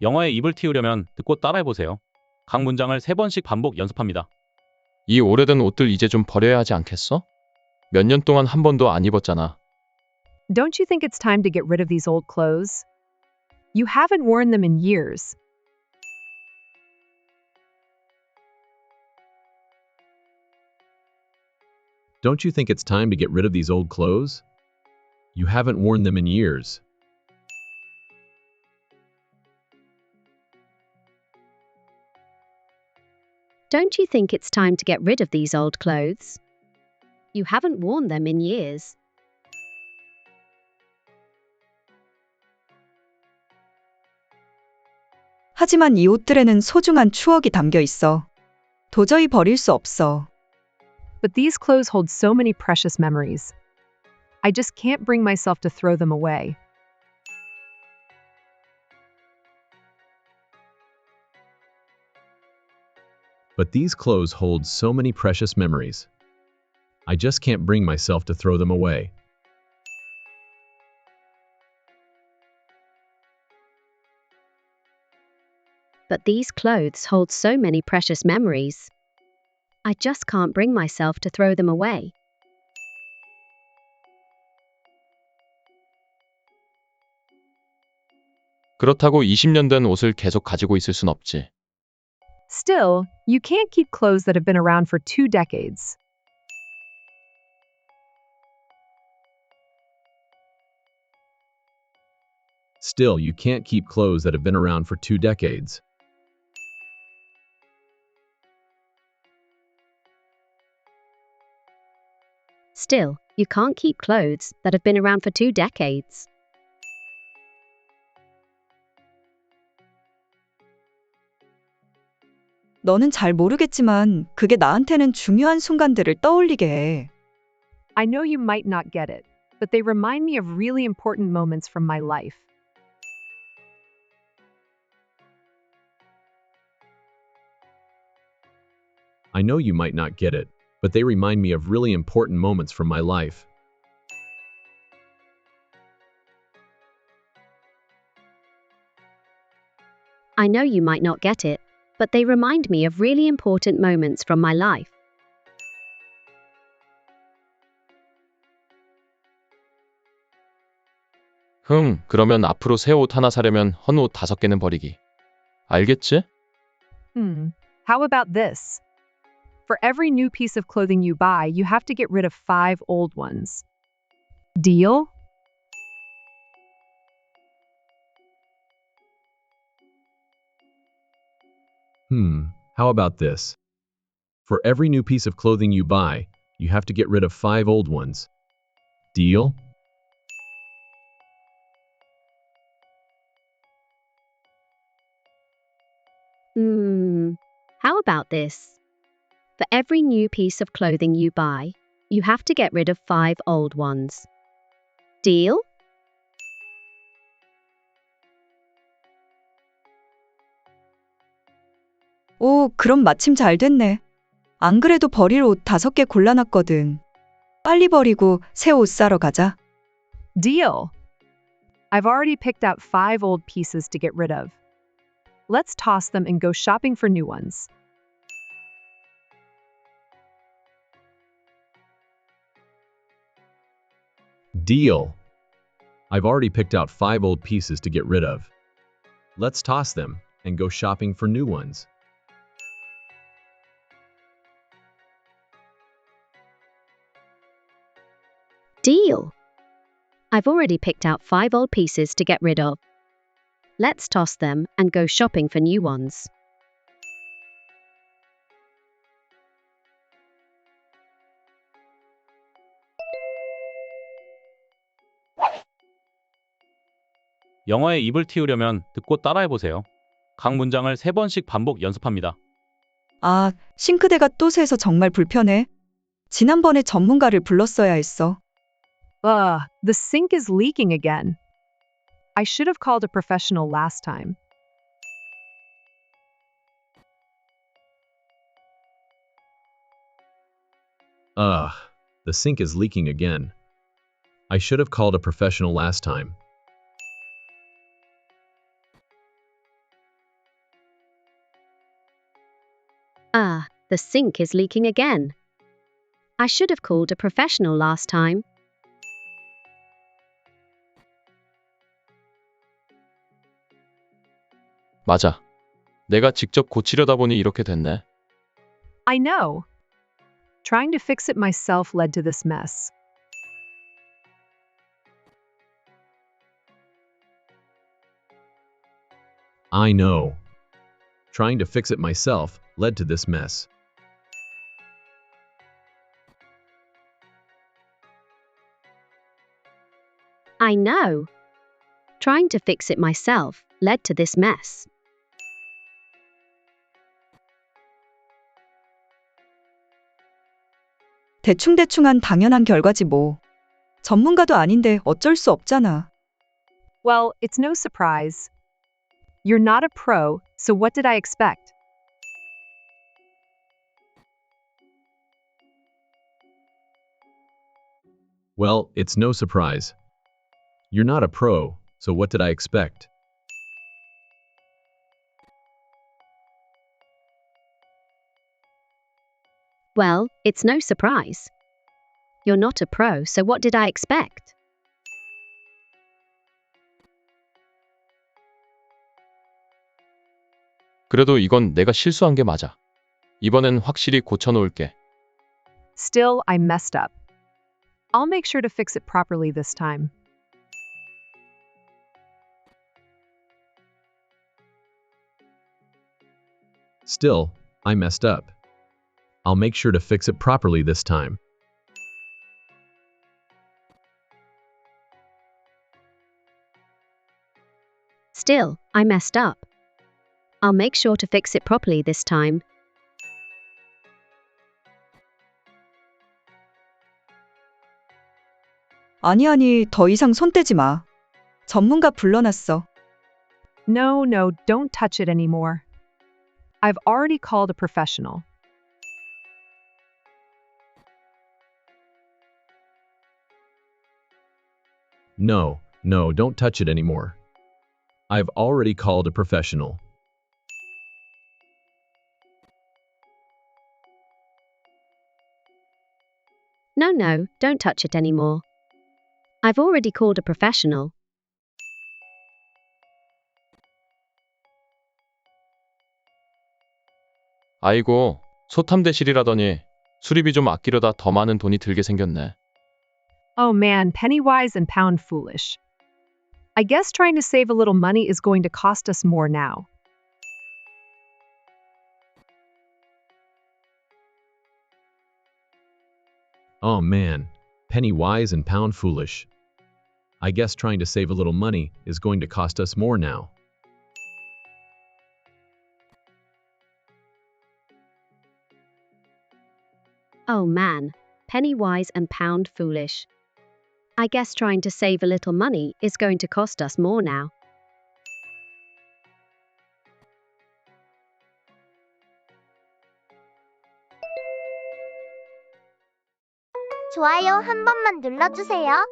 영어에 입을 틔우려면 듣고 따라해보세요. 각 문장을 세 번씩 반복 연습합니다. 이 오래된 옷들 이제 좀 버려야 하지 않겠어? 몇 년 동안 한 번도 안 입었잖아. Don't you think it's time to get rid of these old clothes? You haven't worn them in years. Don't you think it's time to get rid of these old clothes? You haven't worn them in years. Don't you think it's time to get rid of these old clothes? You haven't worn them in years. 하지만 이 옷들에는 소중한 추억이 담겨 있어. 도저히 버릴 수 없어. But these clothes hold so many precious memories. I just can't bring myself to throw them away. But these clothes hold so many precious memories. I just can't bring myself to throw them away. But these clothes hold so many precious memories. I just can't bring myself to throw them away. 그렇다고 20년 된 옷을 계속 가지고 있을 순 없지. Still, you can't keep clothes that have been around for two decades. Still, you can't keep clothes that have been around for two decades. Still, you can't keep clothes that have been around for two decades. 너는 잘 모르겠지만 그게 나한테는 중요한 순간들을 떠올리게 해. I know you might not get it, but they remind me of really important moments from my life. I know you might not get it, but they remind me of really important moments from my life. I know you might not get it, but they remind me of really important moments from my life. 흠, 그러면 앞으로 새 옷 하나 사려면 헌 옷 다섯 개는 버리기. 알겠지? Hmm, how about this? For every new piece of clothing you buy, you have to get rid of five old ones. Deal? Hmm, how about this? For every new piece of clothing you buy, you have to get rid of five old ones. Deal? Hmm, how about this? For every new piece of clothing you buy, you have to get rid of five old ones. Deal? 오, 그럼 마침 잘 됐네. 안 그래도 버릴 옷 다섯 개 골라놨거든. 빨리 버리고 새 옷 사러 가자. Deal. I've already picked out five old pieces to get rid of. Let's toss them and go shopping for new ones. Deal. I've already picked out five old pieces to get rid of. Let's toss them and go shopping for new ones. Deal. I've already picked out five old pieces to get rid of. Let's toss them and go shopping for new ones. 영어에 입을 틔우려면 듣고 따라해보세요. 각 문장을 세 번씩 반복 연습합니다. 아, 싱크대가 또 새서 정말 불편해. 지난번에 전문가를 불렀어야 했어. Ugh, the sink is leaking again. I should have called a professional last time. Ugh, the sink is leaking again. I should have called a professional last time. Ah, the sink is leaking again. I should have called a professional last time. 맞아. 내가 직접 고치려다 보니 이렇게 됐네. I know. Trying to fix it myself led to this mess. I know. Trying to fix it myself led to this mess. I know. Trying to fix it myself led to this mess. 대충대충한 당연한 결과지 뭐. 전문가도 아닌데 어쩔 수 없잖아. Well, it's no surprise. You're not a pro, so what did I expect? Well, it's no surprise. You're not a pro, so what did I expect? Well, it's no surprise. You're not a pro, so what did I expect? 그래도 이건 내가 실수한 게 맞아. 이번엔 확실히 고쳐놓을게. Still, I messed up. I'll make sure to fix it properly this time. Still, I messed up. I'll make sure to fix it properly this time. Still, I messed up. I'll make sure to fix it properly this time. 아니 아니 더 이상 손 떼지 마. 전문가 불러놨어. No, no, don't touch it anymore. I've already called a professional. No, no, don't touch it anymore. I've already called a professional. No, no, don't touch it anymore. I've already called a professional. 아이고, 소탐대실이라더니 수리비 좀 아끼려다 더 많은 돈이 들게 생겼네. Oh man, penny wise and pound foolish. I guess trying to save a little money is going to cost us more now. Oh man, penny wise and pound foolish. I guess trying to save a little money is going to cost us more now. Oh man, penny wise and pound foolish. I guess trying to save a little money is going to cost us more now. 좋아요 한 번만 눌러주세요.